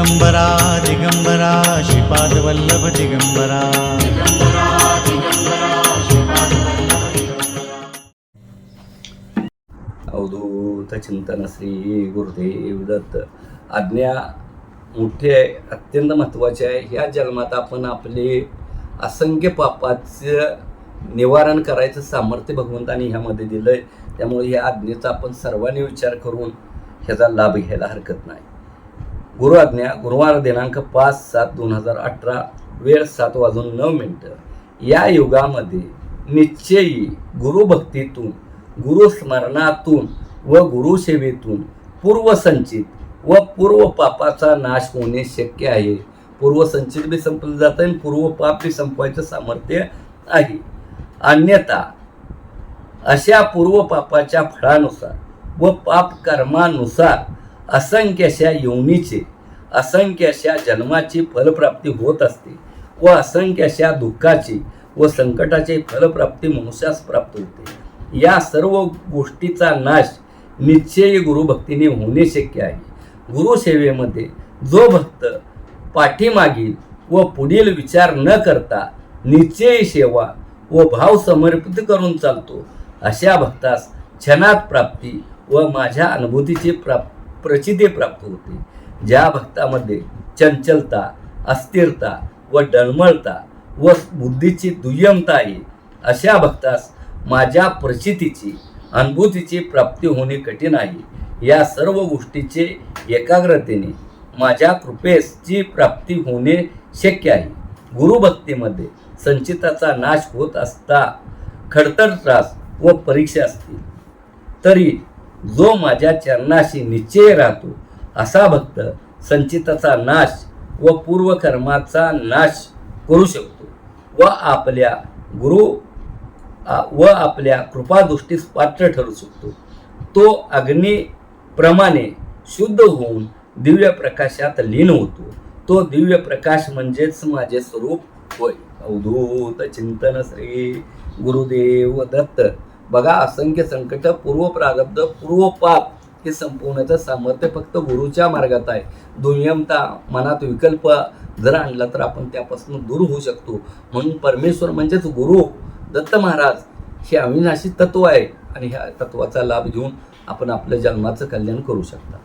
दिगंबरा दिगंबरा श्रीपादवल्लभ दिगंबरा. अवधूत चिंतन श्री गुरुदेव दत्त. आज्ञा मोठी आहे अत्यंत महत्त्वाची आहे. ह्या जन्मात आपण आपले असंख्य पापाचं निवारण करायचं सामर्थ्य भगवंतानी ह्यामध्ये दिलं आहे त्यामुळे ह्या आज्ञेचा आपण सर्वांनी विचार करून ह्याचा लाभ घ्यायला हरकत नाही. गुरु आज्ञा गुरुवार दिनांक पाच सात दोन हजार अठरा वेळ सात वाजून नऊ मिनटं. या युगामध्ये निश्चयी गुरुभक्तीतून गुरुस्मरणातून व गुरुसेवेतून पूर्वसंचित व पूर्व पापाचा नाश होणे शक्य आहे. पूर्वसंचित बी संपलं जातं आणि पूर्व पाप बी संपवायचं सामर्थ्य आहे. अन्यथा अशा पूर्व पापाच्या फळानुसार व पाप कर्मानुसार असंख्य अशा योनीचे असंख्य अशा जन्माची फलप्राप्ती होत असते व असंख्य अशा दुःखाची व संकटाची फलप्राप्ती मनुष्यास प्राप्त होते. या सर्व गोष्टीचा नाश निश्चयी गुरुभक्तीने होणे शक्य आहे. गुरुसेवेमध्ये जो भक्त पाठीमागील व पुढील विचार न करता निश्चयी सेवा व भाव समर्पित करून चालतो अशा भक्तास क्षणात प्राप्ती व माझ्या अनुभूतीची प्राप्ती प्रचिती प्राप्त होते. ज्या भक्तामध्ये चंचलता अस्थिरता व डळमळता व बुद्धीची दुय्यमता आहे अशा भक्तास माझ्या प्रचितीची अनुभूतीची प्राप्ती होणे कठीण आहे. या सर्व गोष्टीचे एकाग्रतेने माझ्या कृपेसची प्राप्ती होणे शक्य आहे. गुरुभक्तीमध्ये संचिताचा नाश होत असता खडतर त्रास व परीक्षा असतील. तरी जो माझ्या चरणाशी निश्चय राहतो असा भक्त संचिताचा नाश व पूर्वकर्माचा नाश करू शकतो व आपल्या गुरु व आपल्या कृपादृष्टीस पात्र ठरू शकतो. तो अग्नीप्रमाणे शुद्ध होऊन दिव्य प्रकाशात लीन होतो. तो दिव्य प्रकाश म्हणजेच माझे स्वरूप होय. अवधूत चिंतन श्री गुरुदेव दत्त. बघा असंख्य संकट पूर्व प्रारब्ध हे संपवण्याचं सामर्थ्य फक्त गुरुच्या मार्गात आहे. दुय्यमता मनात विकल्प जर आणला तर आपण त्यापासून दूर होऊ शकतो. म्हणून परमेश्वर म्हणजेच गुरु दत्त महाराज हे अविनाशी तत्व आहे. आणि ह्या तत्वाचा लाभ घेऊन आपण आपल्या जन्माचं कल्याण करू शकता.